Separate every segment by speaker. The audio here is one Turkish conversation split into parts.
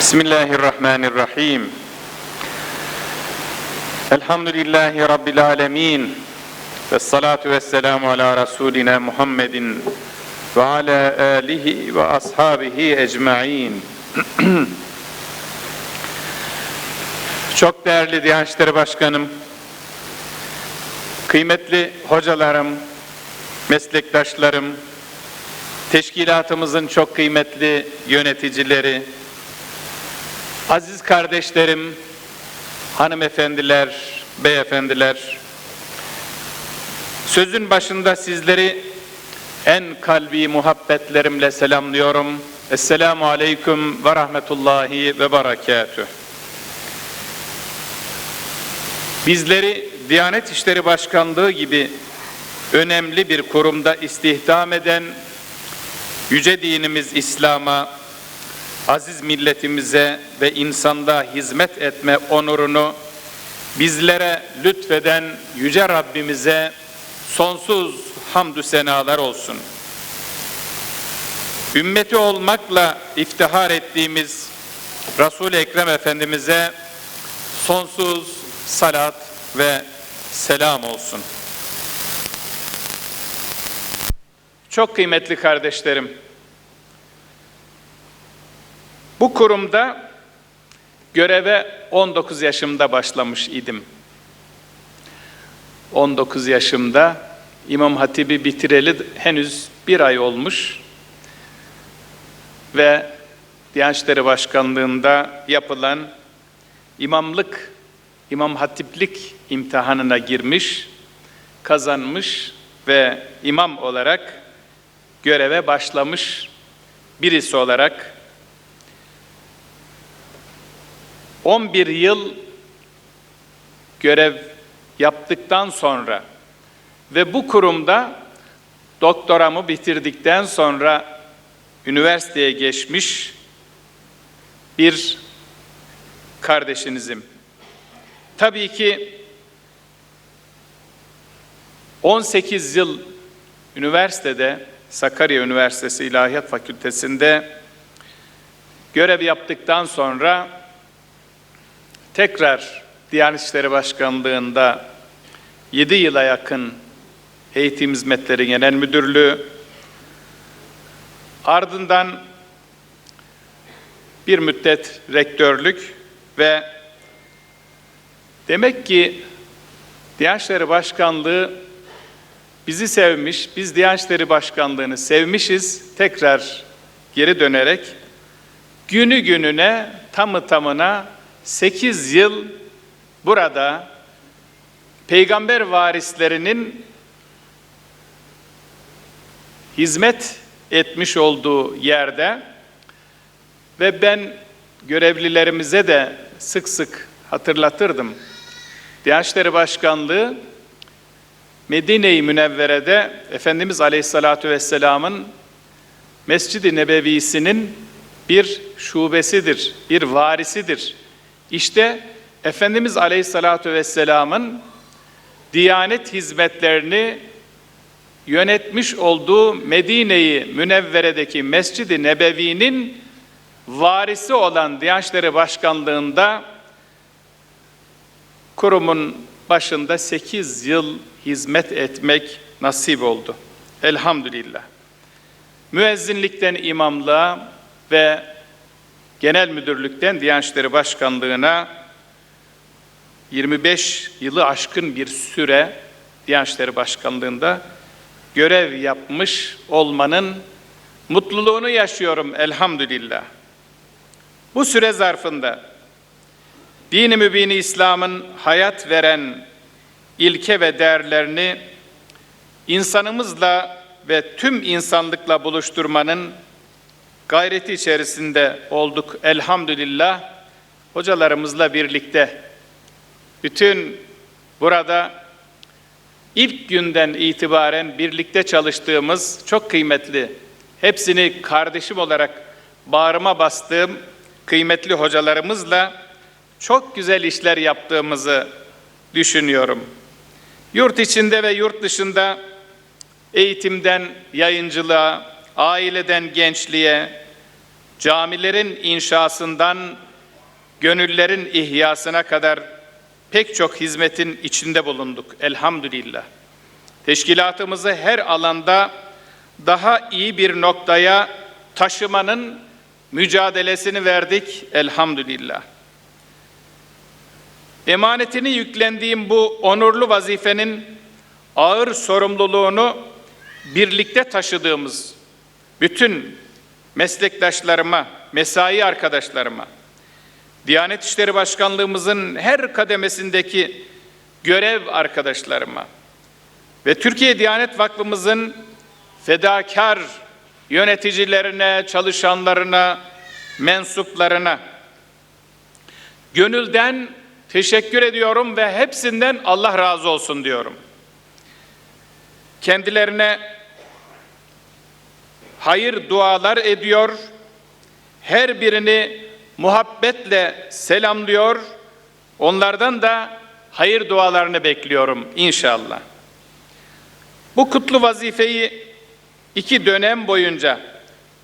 Speaker 1: Bismillahirrahmanirrahim. Elhamdülillahi Rabbil alemin. Ve salatu ve selamu ala Resulina Muhammedin ve ala alihi ve ashabihi ecma'in. Çok değerli Diyanet Başkanım, kıymetli hocalarım, meslektaşlarım, teşkilatımızın çok kıymetli yöneticileri, kardeşlerim, hanımefendiler, beyefendiler, sözün başında sizleri en kalbi muhabbetlerimle selamlıyorum. Esselamu aleyküm ve rahmetullahi ve berekatüh. Bizleri Diyanet İşleri Başkanlığı gibi önemli bir kurumda istihdam eden yüce dinimiz İslam'a, aziz milletimize ve insanda hizmet etme onurunu bizlere lütfeden yüce Rabbimize sonsuz hamdü senalar olsun. Ümmeti olmakla iftihar ettiğimiz Resul-i Ekrem Efendimiz'e sonsuz salat ve selam olsun. Çok kıymetli kardeşlerim, bu kurumda göreve 19 yaşımda başlamış idim. 19 yaşımda İmam Hatip'i bitireli henüz bir ay olmuş ve Diyanet İşleri Başkanlığı'nda yapılan imamlık, imam hatiplik imtihanına girmiş, kazanmış ve imam olarak göreve başlamış birisi olarak 11 yıl görev yaptıktan sonra ve bu kurumda doktoramı bitirdikten sonra üniversiteye geçmiş bir kardeşinizim. Tabii ki 18 yıl üniversitede Sakarya Üniversitesi İlahiyat Fakültesi'nde görev yaptıktan sonra tekrar Diyanet İşleri Başkanlığı'nda 7 yıla yakın Eğitim Hizmetleri Genel Müdürlüğü, ardından bir müddet rektörlük ve demek ki Diyanet İşleri Başkanlığı bizi sevmiş, biz Diyanet İşleri Başkanlığı'nı sevmişiz. Tekrar geri dönerek günü gününe, tamı tamına 8 yıl burada peygamber varislerinin hizmet etmiş olduğu yerde ve ben görevlilerimize de sık sık hatırlatırdım. Diyanet İşleri Başkanlığı Medine-i Münevvere'de Efendimiz Aleyhisselatü Vesselam'ın Mescid-i Nebevi'sinin bir şubesidir, bir varisidir. İşte Efendimiz Aleyhisselatü Vesselam'ın Diyanet hizmetlerini yönetmiş olduğu Medine-i Münevvere'deki Mescid-i Nebevi'nin varisi olan Diyanet İşleri Başkanlığı'nda kurumun başında 8 yıl hizmet etmek nasip oldu. Elhamdülillah. Müezzinlikten imamlığa ve genel müdürlükten Diyanet İşleri Başkanlığı'na 25 yılı aşkın bir süre Diyanet İşleri Başkanlığı'nda görev yapmış olmanın mutluluğunu yaşıyorum elhamdülillah. Bu süre zarfında dini mübini İslam'ın hayat veren ilke ve değerlerini insanımızla ve tüm insanlıkla buluşturmanın gayreti içerisinde olduk elhamdülillah. Hocalarımızla birlikte bütün burada ilk günden itibaren birlikte çalıştığımız çok kıymetli, hepsini kardeşim olarak bağrıma bastığım kıymetli hocalarımızla çok güzel işler yaptığımızı düşünüyorum. Yurt içinde ve yurt dışında eğitimden yayıncılığa, aileden gençliğe, camilerin inşasından gönüllerin ihyasına kadar pek çok hizmetin içinde bulunduk elhamdülillah. Teşkilatımızı her alanda daha iyi bir noktaya taşımanın mücadelesini verdik elhamdülillah. Emanetini yüklendiğim bu onurlu vazifenin ağır sorumluluğunu birlikte taşıdığımız bütün meslektaşlarıma, mesai arkadaşlarıma, Diyanet İşleri Başkanlığımızın her kademesindeki görev arkadaşlarıma ve Türkiye Diyanet Vakfımızın fedakar yöneticilerine, çalışanlarına, mensuplarına gönülden teşekkür ediyorum ve hepsinden Allah razı olsun diyorum. Kendilerine hayır dualar ediyor, her birini muhabbetle selamlıyor, onlardan da hayır dualarını bekliyorum inşallah. Bu kutlu vazifeyi iki dönem boyunca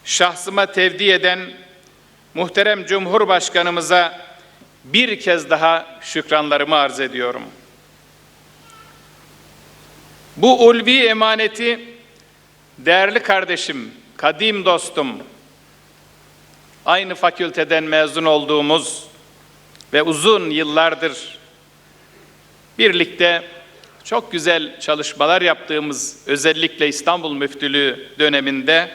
Speaker 1: şahsıma tevdi eden muhterem Cumhurbaşkanımıza bir kez daha şükranlarımı arz ediyorum. Bu ulvi emaneti değerli kardeşim, kadim dostum, aynı fakülteden mezun olduğumuz ve uzun yıllardır birlikte çok güzel çalışmalar yaptığımız özellikle İstanbul Müftülüğü döneminde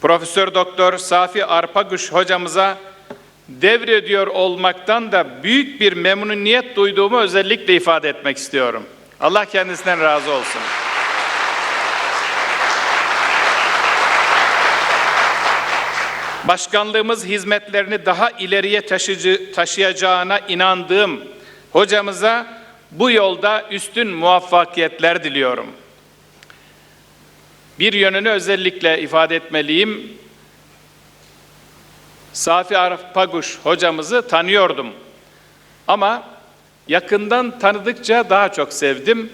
Speaker 1: Profesör Doktor Safi Arpaguş hocamıza devrediyor olmaktan da büyük bir memnuniyet duyduğumu özellikle ifade etmek istiyorum. Allah kendisinden razı olsun. Başkanlığımız hizmetlerini daha ileriye taşıcı, taşıyacağına inandığım hocamıza bu yolda üstün muvaffakiyetler diliyorum. Bir yönünü özellikle ifade etmeliyim. Safi Arif Paguş hocamızı tanıyordum. Ama yakından tanıdıkça daha çok sevdim.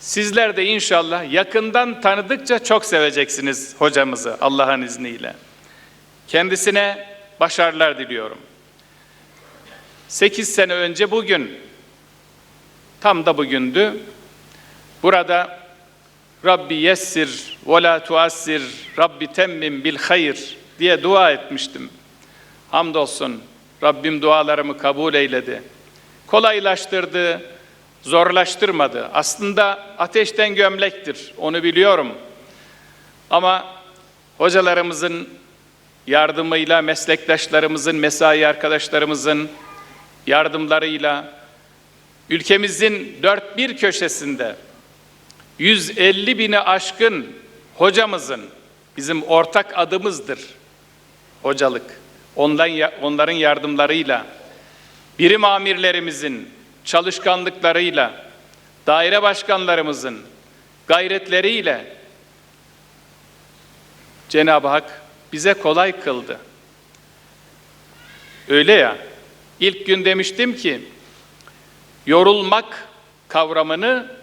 Speaker 1: Sizler de inşallah yakından tanıdıkça çok seveceksiniz hocamızı Allah'ın izniyle. Kendisine başarılar diliyorum. Sekiz sene önce bugün, tam da bugündü, burada Rabbi yessir ve la tuassir, Rabbi temmim bil hayır diye dua etmiştim. Hamdolsun Rabbim dualarımı kabul eyledi. Kolaylaştırdı, zorlaştırmadı. Aslında ateşten gömlektir, onu biliyorum. Ama hocalarımızın yardımıyla, meslektaşlarımızın, mesai arkadaşlarımızın yardımlarıyla ülkemizin dört bir köşesinde 150 bini aşkın hocamızın bizim ortak adımızdır hocalık. Ondan, onların yardımlarıyla, birim amirlerimizin çalışkanlıklarıyla, daire başkanlarımızın gayretleriyle Cenab-ı Hak bize kolay kıldı. Öyle ya, ilk gün demiştim ki, yorulmak kavramını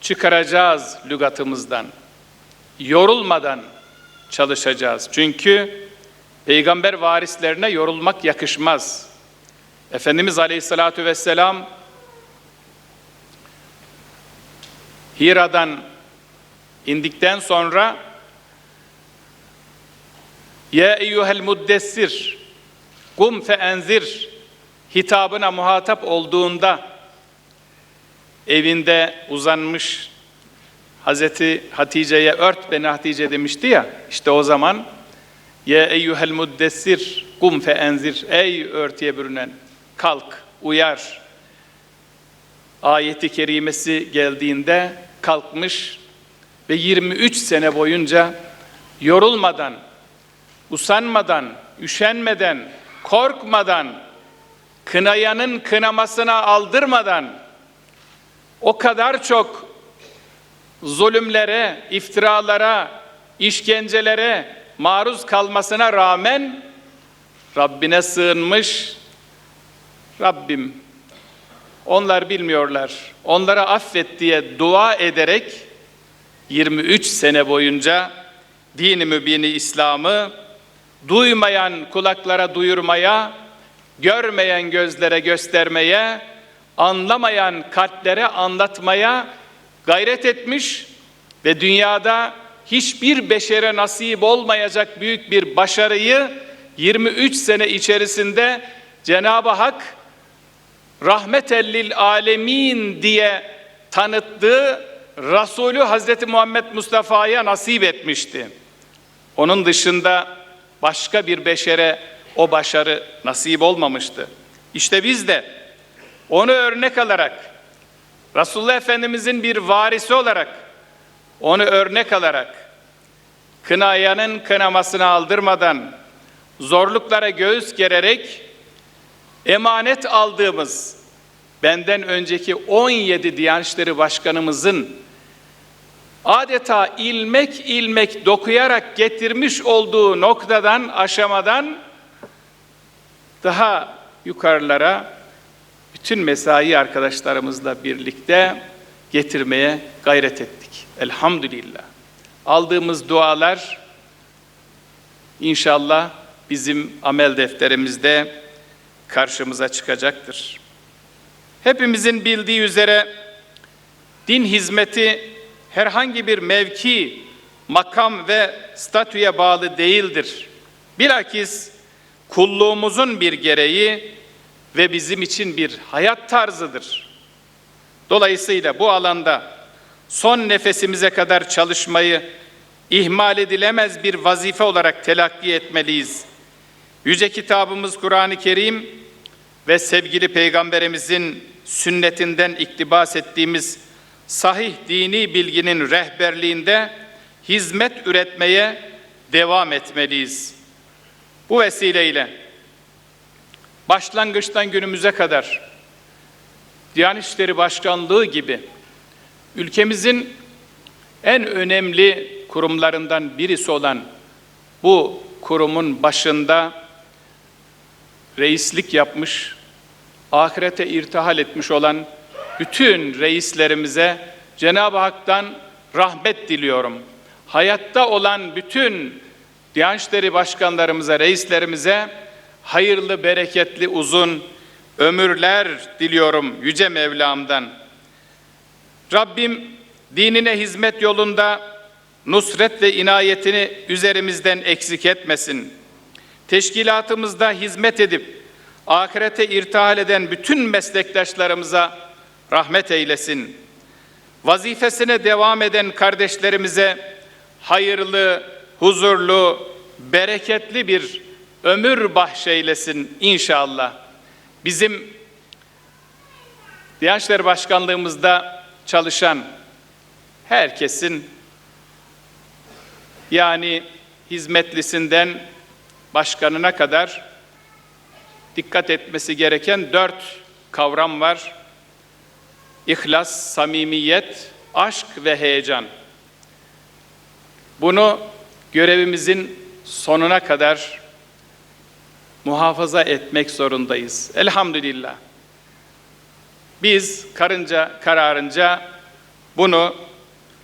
Speaker 1: çıkaracağız lügatımızdan. Yorulmadan çalışacağız. Çünkü peygamber varislerine yorulmak yakışmaz. Efendimiz Aleyhisselatü Vesselam Hira'dan indikten sonra Ya eyyuhel muddessir kum fe enzir hitabına muhatap olduğunda evinde uzanmış Hazreti Hatice'ye ört beni Hatice demişti ya işte o zaman ya eyyuhel muddessir kum fe enzir ey örtüye bürünen kalk uyar. Ayeti kerimesi geldiğinde kalkmış ve 23 sene boyunca yorulmadan usanmadan üşenmeden korkmadan kınayanın kınamasına aldırmadan o kadar çok zulümlere, iftiralara, işkencelere maruz kalmasına rağmen Rabbine sığınmış. Rabbim onlar bilmiyorlar. Onlara affet diye dua ederek 23 sene boyunca dini mübini İslam'ı duymayan kulaklara duyurmaya, görmeyen gözlere göstermeye, anlamayan kalplere anlatmaya gayret etmiş ve dünyada hiçbir beşere nasip olmayacak büyük bir başarıyı 23 sene içerisinde Cenab-ı Hak rahmetellil alemin diye tanıttığı Resulü Hazreti Muhammed Mustafa'ya nasip etmişti. Onun dışında başka bir beşere o başarı nasip olmamıştı. İşte biz de onu örnek alarak Resulullah Efendimizin bir varisi olarak onu örnek alarak kınayanın kınamasını aldırmadan zorluklara göğüs gererek emanet aldığımız benden önceki 17 Diyanet İşleri Başkanımızın adeta ilmek ilmek dokuyarak getirmiş olduğu noktadan, aşamadan daha yukarılara bütün mesai arkadaşlarımızla birlikte getirmeye gayret ettik. Elhamdülillah. Aldığımız dualar inşallah bizim amel defterimizde karşımıza çıkacaktır. Hepimizin bildiği üzere din hizmeti herhangi bir mevki, makam ve statüye bağlı değildir. Bilakis kulluğumuzun bir gereği ve bizim için bir hayat tarzıdır. Dolayısıyla bu alanda son nefesimize kadar çalışmayı ihmal edilemez bir vazife olarak telakki etmeliyiz. Yüce kitabımız Kur'an-ı Kerim ve sevgili peygamberimizin sünnetinden iktibas ettiğimiz sahih dini bilginin rehberliğinde hizmet üretmeye devam etmeliyiz. Bu vesileyle başlangıçtan günümüze kadar Diyanet İşleri Başkanlığı gibi ülkemizin en önemli kurumlarından birisi olan bu kurumun başında reislik yapmış, ahirete irtihal etmiş olan bütün reislerimize Cenab-ı Hak'tan rahmet diliyorum. Hayatta olan bütün Diyanet İşleri başkanlarımıza, reislerimize hayırlı, bereketli, uzun ömürler diliyorum Yüce Mevlam'dan. Rabbim dinine hizmet yolunda nusret ve inayetini üzerimizden eksik etmesin. Teşkilatımızda hizmet edip ahirete irtihal eden bütün meslektaşlarımıza rahmet eylesin. Vazifesine devam eden kardeşlerimize hayırlı, huzurlu, bereketli bir ömür bahşeylesin inşallah. Bizim Diyanet İşleri Başkanlığımızda çalışan herkesin yani hizmetlisinden başkanına kadar dikkat etmesi gereken dört kavram var. İhlas, samimiyet, aşk ve heyecan. Bunu görevimizin sonuna kadar muhafaza etmek zorundayız. Elhamdülillah. Biz karınca kararınca bunu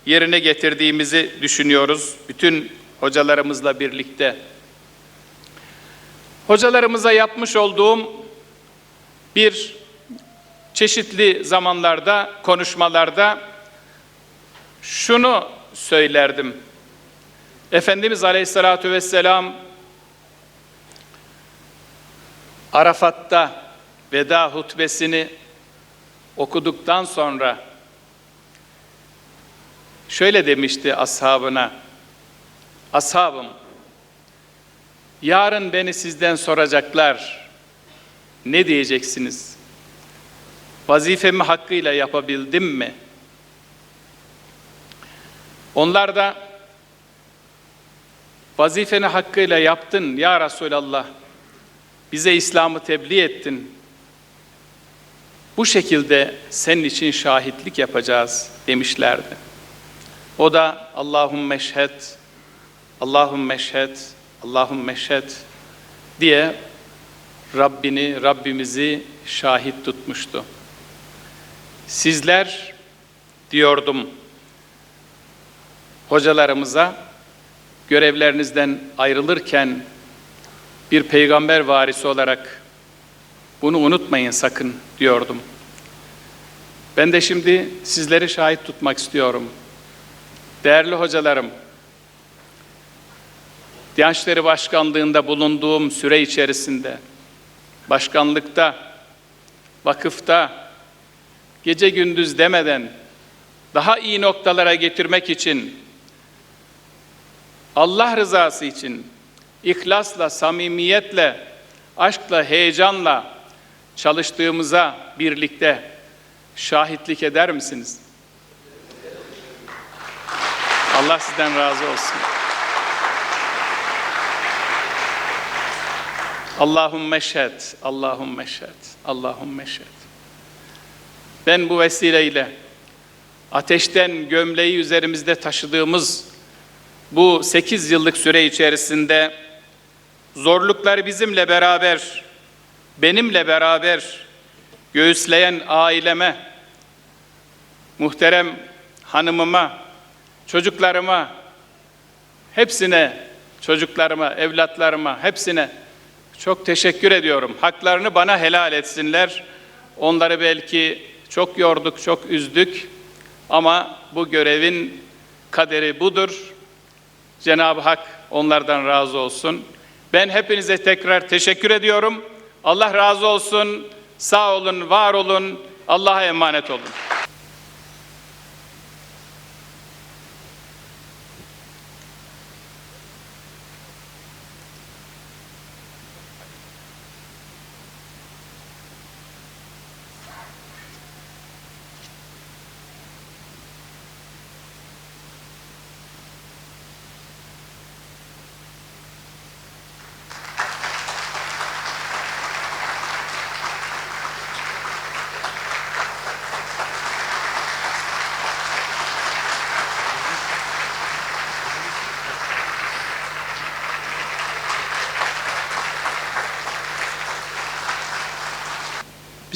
Speaker 1: yerine getirdiğimizi düşünüyoruz. Bütün hocalarımızla birlikte. Hocalarımıza yapmış olduğum bir çeşitli zamanlarda, konuşmalarda şunu söylerdim. Efendimiz Aleyhisselatü Vesselam Arafat'ta veda hutbesini okuduktan sonra şöyle demişti ashabına. Ashabım, yarın beni sizden soracaklar. Ne diyeceksiniz? Vazifemi hakkıyla yapabildim mi? Onlar da vazifeni hakkıyla yaptın ya Resulallah. Bize İslam'ı tebliğ ettin. Bu şekilde senin için şahitlik yapacağız demişlerdi. O da Allahümme şhed, Allahümme şhed, Allahümme şhed diye Rabbini, Rabbimizi şahit tutmuştu. Sizler diyordum hocalarımıza görevlerinizden ayrılırken bir peygamber varisi olarak bunu unutmayın sakın diyordum. Ben de şimdi sizleri şahit tutmak istiyorum. Değerli hocalarım, Diyanet Başkanlığında bulunduğum süre içerisinde, başkanlıkta, vakıfta, gece gündüz demeden daha iyi noktalara getirmek için, Allah rızası için, ihlasla, samimiyetle, aşkla, heyecanla çalıştığımıza birlikte şahitlik eder misiniz? Allah sizden razı olsun. Allahümme şhed, Allahümme şhed, Allahümme şhed. Ben bu vesileyle ateşten gömleği üzerimizde taşıdığımız bu 8 yıllık süre içerisinde zorlukları bizimle beraber, benimle beraber göğüsleyen aileme, muhterem hanımıma, çocuklarıma, hepsine, çocuklarıma, evlatlarıma, hepsine çok teşekkür ediyorum. Haklarını bana helal etsinler. Onları belki çok yorduk, çok üzdük ama bu görevin kaderi budur. Cenab-ı Hak onlardan razı olsun. Ben hepinize tekrar teşekkür ediyorum. Allah razı olsun. Sağ olun, var olun. Allah'a emanet olun.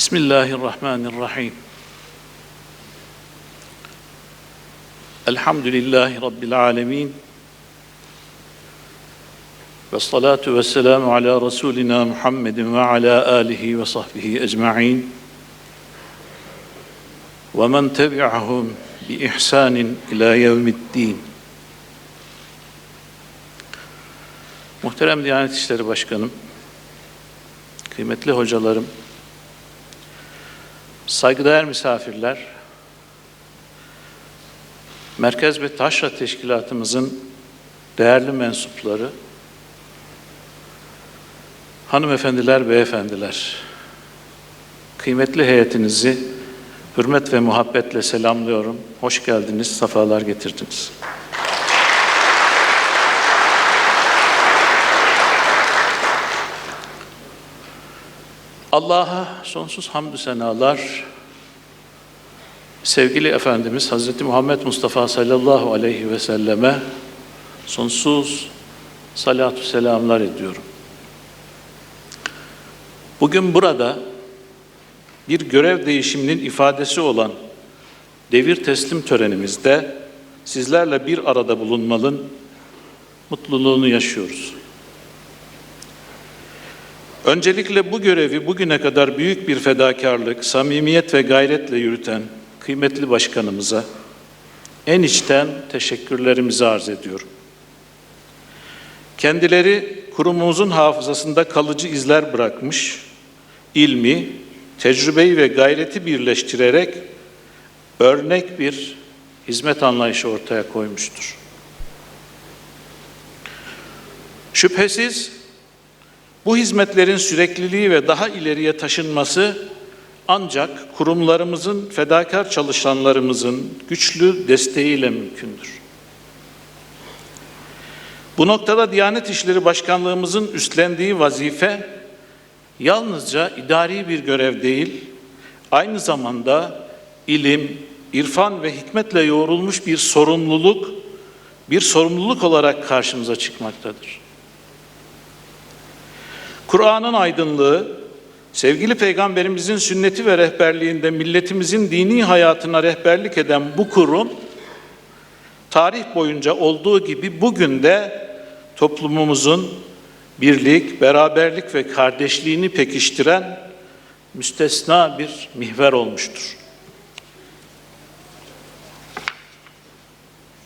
Speaker 2: Bismillahirrahmanirrahim. Elhamdülillahi Rabbil alemin. Ve salatu ve selamu ala Resulina Muhammedin ve ala alihi ve sahbihi ecma'in. Ve men tebi'ahum bi ihsanin ila yevmiddin. Muhterem Diyanet İşleri Başkanım, kıymetli hocalarım, Saygıdeğer misafirler, Merkez ve Taşra Teşkilatımızın değerli mensupları, hanımefendiler, beyefendiler, kıymetli heyetinizi hürmet ve muhabbetle selamlıyorum. Hoş geldiniz, sefalar getirdiniz. Allah'a sonsuz hamdü senalar, sevgili Efendimiz Hz. Muhammed Mustafa sallallahu aleyhi ve selleme sonsuz salatü selamlar ediyorum. Bugün burada bir görev değişiminin ifadesi olan devir teslim törenimizde sizlerle bir arada bulunmanın mutluluğunu yaşıyoruz. Öncelikle bu görevi bugüne kadar büyük bir fedakarlık, samimiyet ve gayretle yürüten kıymetli başkanımıza en içten teşekkürlerimizi arz ediyorum. Kendileri kurumumuzun hafızasında kalıcı izler bırakmış, ilmi, tecrübeyi ve gayreti birleştirerek örnek bir hizmet anlayışı ortaya koymuştur. Şüphesiz bu hizmetlerin sürekliliği ve daha ileriye taşınması ancak kurumlarımızın, fedakar çalışanlarımızın güçlü desteğiyle mümkündür. Bu noktada Diyanet İşleri Başkanlığımızın üstlendiği vazife yalnızca idari bir görev değil, aynı zamanda ilim, irfan ve hikmetle yoğrulmuş bir sorumluluk, bir sorumluluk olarak karşımıza çıkmaktadır. Kur'an'ın aydınlığı, sevgili peygamberimizin sünneti ve rehberliğinde milletimizin dini hayatına rehberlik eden bu kurum, tarih boyunca olduğu gibi bugün de toplumumuzun birlik, beraberlik ve kardeşliğini pekiştiren müstesna bir mihver olmuştur.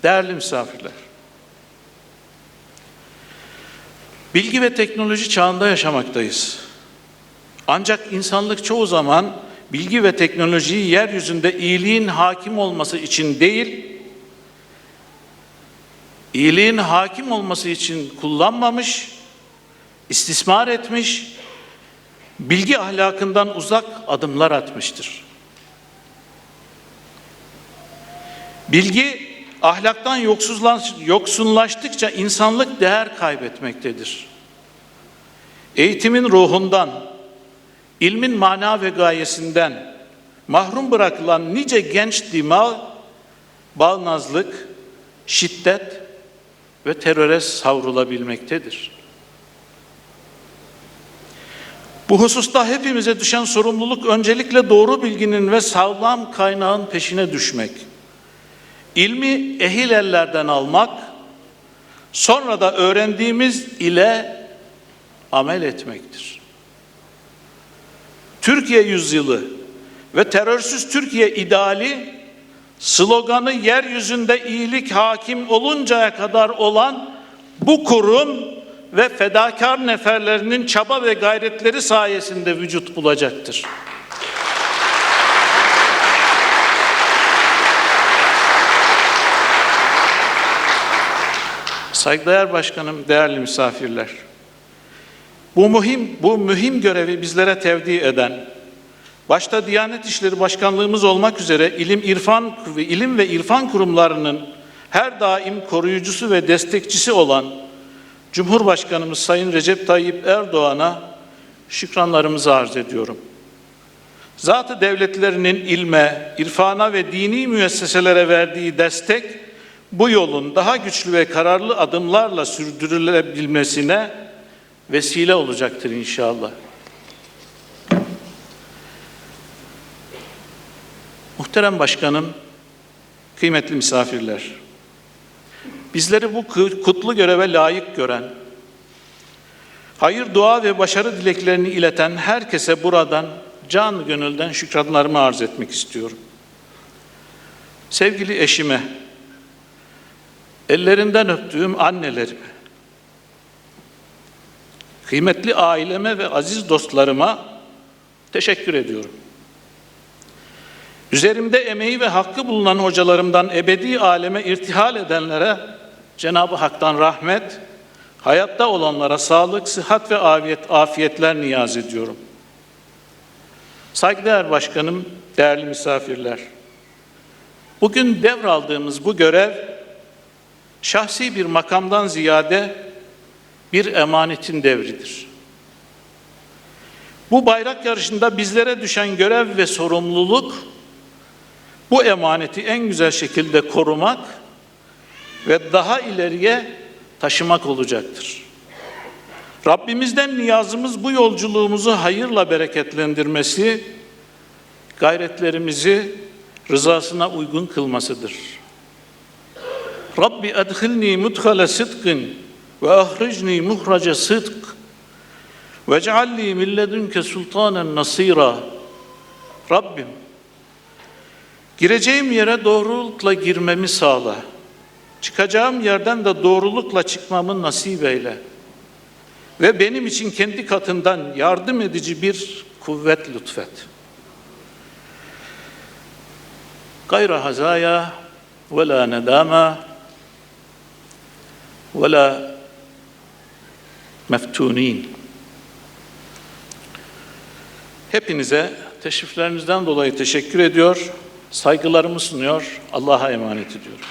Speaker 2: Değerli misafirler, bilgi ve teknoloji çağında yaşamaktayız. Ancak insanlık çoğu zaman bilgi ve teknolojiyi yeryüzünde iyiliğin hakim olması için değil, iyiliğin hakim olması için kullanmamış, istismar etmiş, bilgi ahlakından uzak adımlar atmıştır. Bilgi ahlaktan yoksunlaştıkça insanlık değer kaybetmektedir. Eğitimin ruhundan, ilmin mana ve gayesinden mahrum bırakılan nice genç dima, bağnazlık, şiddet ve teröre savrulabilmektedir. Bu hususta hepimize düşen sorumluluk öncelikle doğru bilginin ve sağlam kaynağın peşine düşmek. İlmi ehil ellerden almak, sonra da öğrendiğimiz ile amel etmektir. Türkiye yüzyılı ve terörsüz Türkiye ideali sloganı yeryüzünde iyilik hakim oluncaya kadar olan bu kurum ve fedakar neferlerinin çaba ve gayretleri sayesinde vücut bulacaktır. Saygıdeğer Başkanım, değerli misafirler. Bu mühim bu mühim görevi bizlere tevdi eden başta Diyanet İşleri Başkanlığımız olmak üzere ilim irfan ve ilim ve irfan kurumlarının her daim koruyucusu ve destekçisi olan Cumhurbaşkanımız Sayın Recep Tayyip Erdoğan'a şükranlarımızı arz ediyorum. Zatı devletlerinin ilme, irfana ve dini müesseselere verdiği destek bu yolun daha güçlü ve kararlı adımlarla sürdürülebilmesine vesile olacaktır inşallah. Muhterem Başkanım, kıymetli misafirler, bizleri bu kutlu göreve layık gören, hayır, dua ve başarı dileklerini ileten herkese buradan can gönülden şükranlarımı arz etmek istiyorum. Sevgili eşime, ellerinden öptüğüm annelerime, kıymetli aileme ve aziz dostlarıma teşekkür ediyorum. Üzerimde emeği ve hakkı bulunan hocalarımdan ebedi aleme irtihal edenlere Cenab-ı Hak'tan rahmet, hayatta olanlara sağlık, sıhhat ve afiyet, afiyetler niyaz ediyorum. Saygıdeğer Başkanım, değerli misafirler, bugün devraldığımız bu görev, şahsi bir makamdan ziyade bir emanetin devridir. Bu bayrak yarışında bizlere düşen görev ve sorumluluk, bu emaneti en güzel şekilde korumak ve daha ileriye taşımak olacaktır. Rabbimizden niyazımız bu yolculuğumuzu hayırla bereketlendirmesi, gayretlerimizi rızasına uygun kılmasıdır. Rabbi edhilni mudhale sıdkın ve ahricni muhrace sıdk ve cealli min ledünke sultanen nasira. Rabbim gireceğim yere doğrulukla girmemi sağla. Çıkacağım yerden de doğrulukla çıkmamı nasip eyle. Ve benim için kendi katından yardım edici bir kuvvet lütfet. Gayra hazaya ve la nedama la meftunin. Hepinize teşriflerinizden dolayı teşekkür ediyor, saygılarımı sunuyor, Allah'a emanet ediyorum.